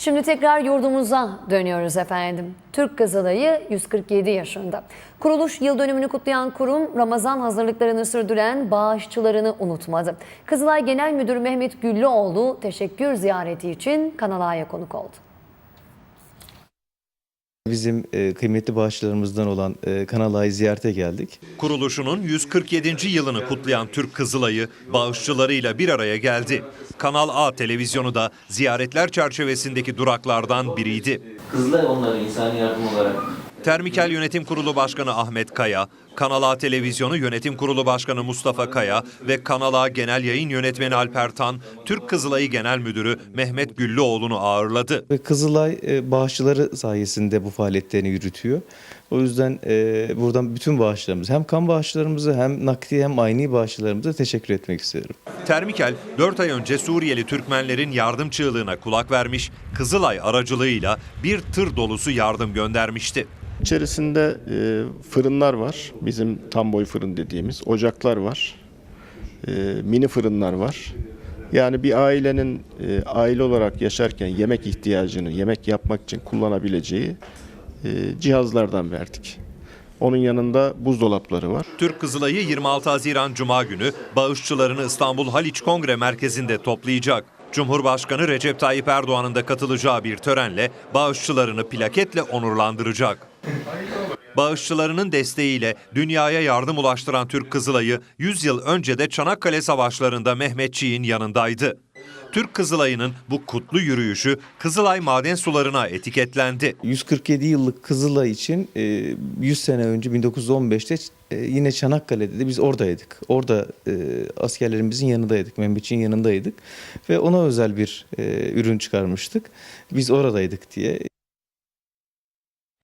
Şimdi tekrar yurdumuza dönüyoruz efendim. Türk Kızılayı 147 yaşında. Kuruluş yıl dönümünü kutlayan kurum Ramazan hazırlıklarını sürdüren bağışçılarını unutmadı. Kızılay Genel Müdürü Mehmet Güllüoğlu teşekkür ziyareti için Kanal A'ya konuk oldu. Bizim e, kıymetli bağışçılarımızdan olan e, Kanal A'yı ziyarete geldik. Kuruluşunun 147. yılını kutlayan Türk Kızılayı bağışçılarıyla bir araya geldi. Kanal A televizyonu da ziyaretler çerçevesindeki duraklardan biriydi. Kızılay onları insani yardım olarak Termikel Yönetim Kurulu Başkanı Ahmet Kaya, Kanal A Televizyonu Yönetim Kurulu Başkanı Mustafa Kaya ve Kanal A Genel Yayın Yönetmeni Alper Tan, Türk Kızılayı Genel Müdürü Mehmet Güllüoğlu'nu ağırladı. Kızılay e, bağışçıları sayesinde bu faaliyetlerini yürütüyor. O yüzden e, buradan bütün bağışçılarımız hem kan bağışçılarımızı hem nakdi hem aynı bağışçılarımıza teşekkür etmek istiyorum. Termikel 4 ay önce Suriyeli Türkmenlerin yardım çığlığına kulak vermiş, Kızılay aracılığıyla bir tır dolusu yardım göndermişti. İçerisinde e, fırınlar var. Bizim tam boy fırın dediğimiz. Ocaklar var. E, mini fırınlar var. Yani bir ailenin e, aile olarak yaşarken yemek ihtiyacını yemek yapmak için kullanabileceği e, cihazlardan verdik. Onun yanında buzdolapları var. Türk Kızılayı 26 Haziran Cuma günü bağışçılarını İstanbul Haliç Kongre Merkezi'nde toplayacak. Cumhurbaşkanı Recep Tayyip Erdoğan'ın da katılacağı bir törenle bağışçılarını plaketle onurlandıracak. Bağışçılarının desteğiyle dünyaya yardım ulaştıran Türk Kızılayı 100 yıl önce de Çanakkale Savaşları'nda Mehmetçiğin yanındaydı. Türk Kızılayı'nın bu kutlu yürüyüşü Kızılay maden sularına etiketlendi. 147 yıllık Kızılay için e, 100 sene önce 1915'te e, yine Çanakkale'de de biz oradaydık. Orada e, askerlerimizin yanındaydık, Mehmetçiğin yanındaydık ve ona özel bir e, ürün çıkarmıştık. Biz oradaydık diye